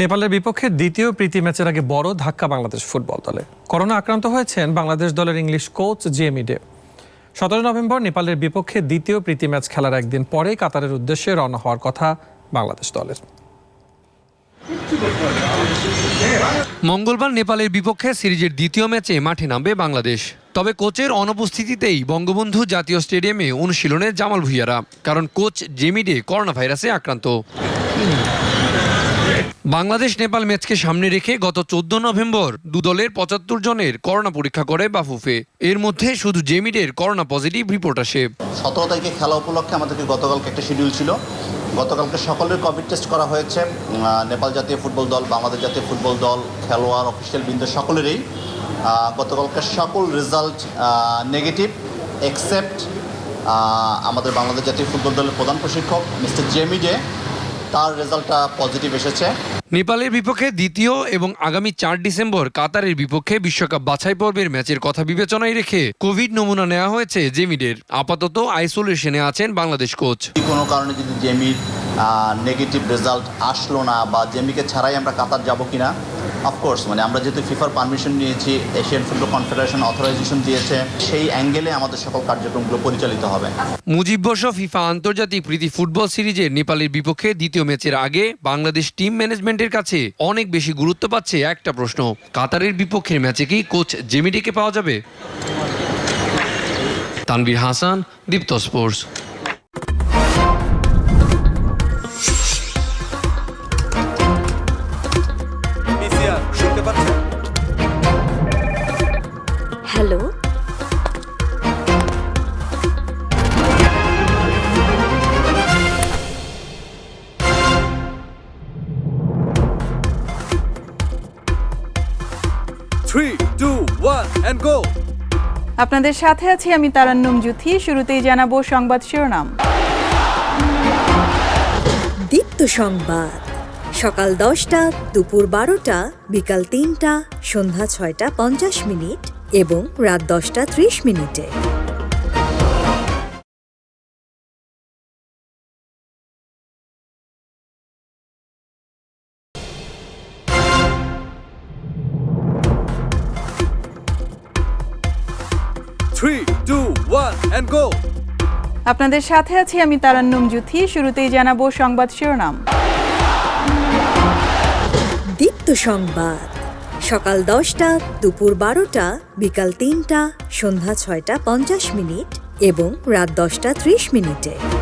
নেপালের বিপক্ষে দ্বিতীয় প্রীতি ম্যাচের আগে বড় ধাক্কা বাংলাদেশ ফুটবল দলে। করোনা আক্রান্ত হয়েছেন বাংলাদেশ দলের ইংলিশ কোচ জেমি ডে। সতেরো নভেম্বর নেপালের বিপক্ষে দ্বিতীয় প্রীতি ম্যাচ খেলার একদিন পরে কাতারের উদ্দেশ্যে রওনা হওয়ার কথা বাংলাদেশ দলের। মঙ্গলবার নেপালের বিপক্ষে সিরিজের দ্বিতীয় ম্যাচে মাঠে নামবে বাংলাদেশ। তবে কোচের অনুপস্থিতিতেই বঙ্গবন্ধু জাতীয় স্টেডিয়ামে অনুশীলনে জামাল ভুইয়ারা, কারণ কোচ জেমিডে করোনা ভাইরাসে আক্রান্ত। বাংলাদেশ, নেপাল ম্যাচকে সামনে রেখে গত চোদ্দ নভেম্বর দুদলের পঁচাত্তর জনের করোনা পরীক্ষা করে বাফুফে। এর মধ্যে শুধু জেমিডের করোনা পজিটিভ রিপোর্ট আসে। সতেরো তারিখে খেলা উপলক্ষে আমাদেরকে গতকালকে একটা শিডিউল ছিল। গতকালকে সকলের কোভিড টেস্ট করা হয়েছে। নেপাল জাতীয় ফুটবল দল, বাংলাদেশ জাতীয় ফুটবল দল, খেলোয়াড় অফিসিয়াল বৃন্দ সকলেরই গতকালকে সকল রেজাল্ট নেগেটিভ এক্সেপ্ট আমাদের বাংলাদেশ জাতীয় ফুটবল দলের প্রধান প্রশিক্ষক, মিস্টার জেমিডে তার রেজাল্টটা পজিটিভ এসেছে। নেপালের বিপক্ষে দ্বিতীয় এবং আগামী চার ডিসেম্বর কাতারের বিপক্ষে বিশ্বকাপ বাছাই পর্বের ম্যাচের কথা বিবেচনায় রেখে কোভিড নমুনা নেওয়া হয়েছে জেমিডের আপাতত আইসোলেশনে আছেন বাংলাদেশ কোচ। কোনো কারণে যদি জেমির নেগেটিভ রেজাল্ট আসলো না বা জেমিকে ছাড়াই আমরা কাতার যাব কিনা অফকোর্স মানে আমরা যেহেতু ফিফার পারমিশন নিয়েছি এশিয়ান ফুটবল কনফেডারেশন অথরাইজেশন দিয়েছে, সেই অ্যাঙ্গেলে আমাদের সকল কার্যক্রমগুলো পরিচালিত হবে। মুজিব বর্ষ ফিফা আন্তর্জাতিক প্রীতি ফুটবল সিরিজে নেপালের বিপক্ষে দ্বিতীয় ম্যাচের আগে বাংলাদেশ টিম ম্যানেজমেন্টের কাছে অনেক বেশি গুরুত্ব পাচ্ছে একটা প্রশ্ন। কাতারের বিপক্ষের ম্যাচে কি কোচ জেমিডিকে পাওয়া যাবে? Tanvir Hasan, Deepto sports. Hello three two one and go আপনাদের সাথে আছি আমি তারান্নুম জুথি শুরুতেই জানাব সংবাদ শিরোনাম। দীপ্ত সংবাদ। সকাল দশটা দুপুর বারোটা বিকাল তিনটা সন্ধ্যা ছয়টা পঞ্চাশ মিনিট। এবং রাত দশটা ত্রিশ মিনিটে। Three two one and go আপনাদের সাথে আছি আমি তারান্নুম জুথি শুরুতেই জানাব সংবাদ শিরোনাম। দীপ্ত সংবাদ। সকাল দশটা, দুপুর বারোটা, বিকাল তিনটা, সন্ধ্যা ছয়টা পঞ্চাশ মিনিট এবং রাত দশটা ত্রিশ মিনিটে।